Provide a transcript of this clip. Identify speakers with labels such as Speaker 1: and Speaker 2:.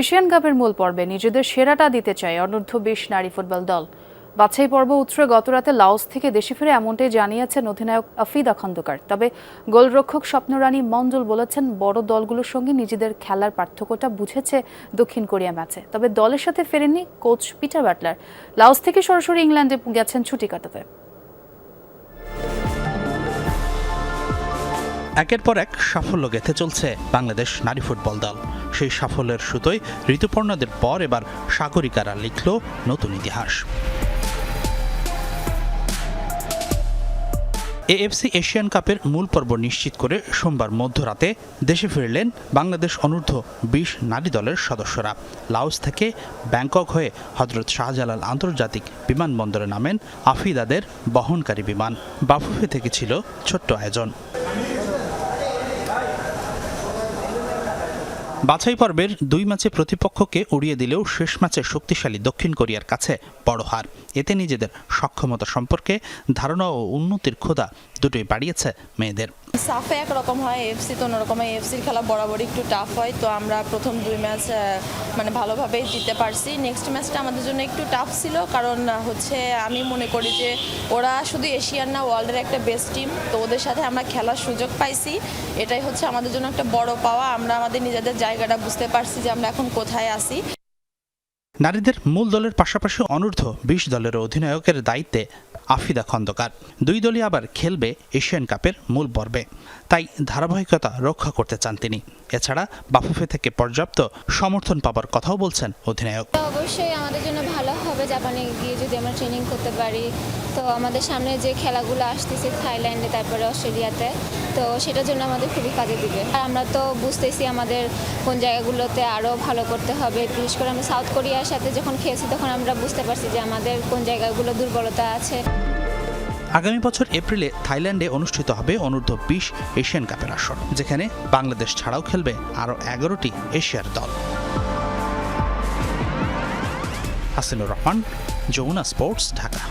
Speaker 1: Asian কাপের মূল পর্বে নিজেদের সেরাটা দিতে চায় অনূর্ধ্ব বিশ নারী ফুটবল দল। বাছাই পর্ব উৎসবে গতরাতে লাওস থেকে দেশে ফিরে এমনটাই জানিয়েছেন অধিনায়ক আফিদা খন্দকার তবে গোলরক্ষক স্বপ্নরানী মঞ্জুল বলেছেন, বড় দলগুলোর সঙ্গে নিজেদের খেলার পার্থক্যটা বুঝেছে দক্ষিণ কোরিয়া ম্যাচে। তবে দলের সাথে ফেরেননি কোচ পিটার বাটলার। লাওস থেকে সরাসরি ইংল্যান্ডে গেছেন ছুটি কাটাতে।
Speaker 2: একের পর এক সাফল্য গেঁথে চলছে বাংলাদেশ নারী ফুটবল দল। সেই সাফল্যের সুতোয় ঋতুপর্ণদের পর এবার সাগরিকারা লিখল নতুন ইতিহাস। এএফসি এশিয়ান কাপের মূল পর্ব নিশ্চিত করে সোমবার মধ্যরাতে দেশে ফিরলেন বাংলাদেশ অনূর্ধ্ব বিশ নারী দলের সদস্যরা। লাওস থেকে ব্যাংকক হয়ে হজরত শাহজালাল আন্তর্জাতিক বিমানবন্দরে নামেন আফিদাদের বহনকারী বিমান। বাফুফে থেকে ছিল ছোট্ট আয়োজন। বাছাই পর্বের দুই ম্যাচে প্রতিপক্ষকে উড়িয়ে দিলেও শেষ ম্যাচে শক্তিশালী দক্ষিণ কোরিয়ার কাছে বড় হার। এতে নিজেদের সক্ষমতা সম্পর্কে ধারণা ও উন্নতির ক্ষুধা দুটোই বাড়িয়েছে মেয়েদের।
Speaker 3: সাফে একরকম হয় এফসি তো অন্যরকম হয়। এফসির খেলা বরাবরই একটু টাফ হয়, তো আমরা প্রথম দুই ম্যাচ মানে ভালোভাবেই জিততে পারছি। নেক্সট ম্যাচটা আমাদের জন্য একটু টাফ ছিল, কারণ হচ্ছে আমি মনে করি যে ওরা শুধু এশিয়ান না ওয়ার্ল্ডের একটা বেস্ট টিম তো ওদের সাথে আমরা খেলার সুযোগ পাইছি। এটাই হচ্ছে আমাদের জন্য একটা বড় পাওয়া। আমরা আমাদের নিজেদের জায়গাটা বুঝতে পারছি যে আমরা এখন কোথায় আছি।
Speaker 2: নারীদের মূল দলের পাশাপাশি অনূর্ধ্ব বিশ দলের অধিনায়কের দায়িত্বে আফিদা খন্দকার। দুই দলই আবার খেলবে এশিয়ান কাপের মূল পর্বে। তাই ধারাবাহিকতা রক্ষা করতে চান তিনি। এছাড়া বাফুফে থেকে পর্যাপ্ত সমর্থন পাবার কথাও বলছেন অধিনায়ক।
Speaker 4: অবশ্যই আমাদের জন্য ভালো হবে জাপানে গিয়ে যদি আমরা ট্রেনিং করতে পারি। তো আমাদের সামনে যে খেলাগুলো আসতেছে থাইল্যান্ডে, তারপরে অস্ট্রেলিয়াতে, তো সেটার জন্য আমাদের খুবই কাজে দিবে। আর আমরা তো বুঝতেছি আমাদের কোন জায়গাগুলোতে আরও ভালো করতে হবে। বিশেষ করে আমরা সাউথ কোরিয়ার সাথে যখন খেয়েছি তখন আমরা বুঝতে পারছি যে আমাদের কোন জায়গাগুলো দুর্বলতা আছে।
Speaker 2: আগামী বছর এপ্রিলে থাইল্যান্ডে অনুষ্ঠিত হবে অনূর্ধ্ব বিশ এশিয়ান কাপের আসর, যেখানে বাংলাদেশ ছাড়াও খেলবে আরও এগারোটি এশিয়ার দল। হাসিনুর রহমান, যমুনা স্পোর্টস, ঢাকা।